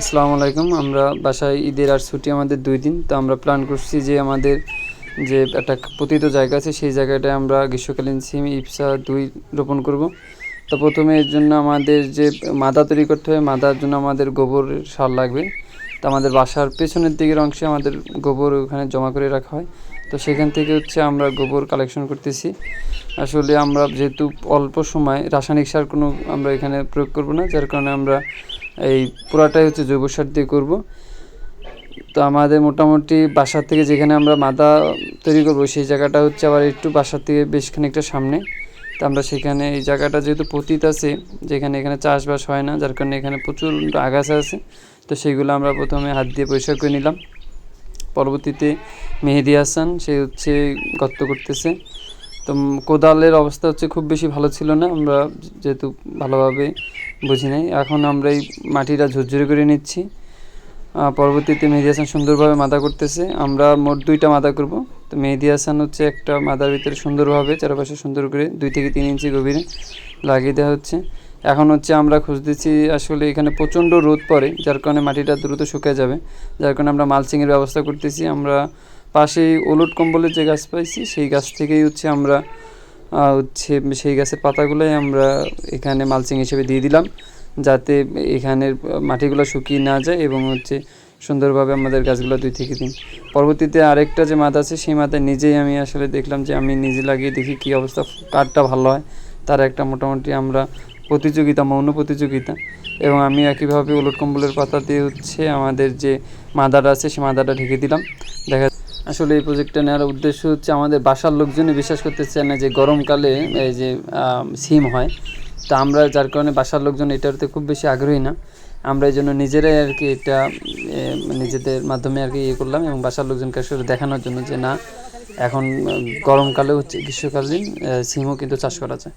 আসসালামু আলাইকুম। আমরা বাসায় ঈদের আর ছুটি আমাদের দুই দিন। তো আমরা প্ল্যান করছি যে আমাদের যে একটা পতিত জায়গা আছে, সেই জায়গাটায় আমরা গ্রীষ্মকালীন সিম ইপসা দুই রোপণ করব। তো প্রথমে এর জন্য আমাদের যে মাদা তৈরি করতে হবে, মাদার জন্য আমাদের গোবর সার লাগবে। তো আমাদের বাসার পেছনের দিকের অংশে আমাদের গোবর ওখানে জমা করে রাখা হয়। তো সেখান থেকে হচ্ছে আমরা গোবর কালেকশন করতেছি। আসলে আমরা যেহেতু অল্প সময়, রাসায়নিক সার কোনো আমরা এখানে প্রয়োগ করব না, যার কারণে আমরা এই পুরাটাই হচ্ছে জৈব সার দিয়ে করব। তো আমাদের মোটামুটি বাসার থেকে যেখানে আমরা মাদা তৈরি করব, সেই জায়গাটা হচ্ছে আবার একটু বাসার থেকে বেশ খানিকটা সামনে। তো আমরা সেখানে এই জায়গাটা যেহেতু পতিত আছে, যেখানে এখানে চাষবাস হয় না, যার কারণে এখানে প্রচুর আগাছা আছে, তো সেইগুলো আমরা প্রথমে হাত দিয়ে পরিষ্কার করে নিলাম। পরবর্তীতে মেহেদি হাসান, সে হচ্ছে গর্ত করতেছে। তো কোদালের অবস্থা হচ্ছে খুব বেশি ভালো ছিল না, আমরা যেহেতু ভালোভাবে বুঝি নাই। এখন আমরা এই মাটিটা ঝুরঝুরি করে নিচ্ছি। পরবর্তীতে মেহেদি হাসান সুন্দরভাবে মাদা করতেছে। আমরা মোট দুইটা মাদা করব। তো মেহেদি হাসান হচ্ছে একটা মাদার ভিতরে সুন্দরভাবে, চারপাশে সুন্দর করে দুই থেকে তিন ইঞ্চি গভীরে লাগিয়ে দেওয়া হচ্ছে। এখন হচ্ছে আমরা খুঁজতেছি আসলে এখানে প্রচণ্ড রোদ পড়ে, যার কারণে মাটিটা দ্রুত শুকিয়ে যাবে। যার কারণে আমরা মালচিংয়ের ব্যবস্থা করতেছি। আমরা পাশেই ওলট কম্বলের যে গাছ পাইছি, সেই গাছ থেকেই হচ্ছে আমরা হচ্ছে সেই গাছের পাতাগুলোই আমরা এখানে মালচিং হিসেবে দিয়ে দিলাম, যাতে এখানের মাটিগুলো শুকিয়ে না যায় এবং হচ্ছে সুন্দরভাবে আমাদের গাছগুলো দুই থেকে তিন। পরবর্তীতে আরেকটা যে মাথা আছে, সেই মাথায় নিজেই আমি আসলে দেখলাম যে আমি নিজে লাগিয়ে দেখি কী অবস্থা, কাঠটা ভালো হয়। তার একটা মোটামুটি আমরা প্রতিযোগিতা, মৌন প্রতিযোগিতা। এবং আমি একইভাবে উলট কম্বলের পাতা দিয়ে হচ্ছে আমাদের যে মাদাটা আছে সেই মাদাটা ঢেকে দিলাম। দেখা আসলে এই প্রজেক্টটা নেওয়ার উদ্দেশ্য হচ্ছে আমাদের বাসার লোকজনই বিশ্বাস করতে চায় না যে গরমকালে এই যে সিম হয়। তা আমরা যার কারণে বাসার লোকজন এটাতে খুব বেশি আগ্রহী না। আমরা এই জন্য নিজেরাই আর কি এটা নিজেদের মাধ্যমে আর কি ইয়ে করলাম এবং বাসার লোকজনকে আসলে দেখানোর জন্য যে না এখন উম, গরমকালে হচ্ছে গ্রীষ্মকালীন সিমও কিন্তু চাষ করা যায়।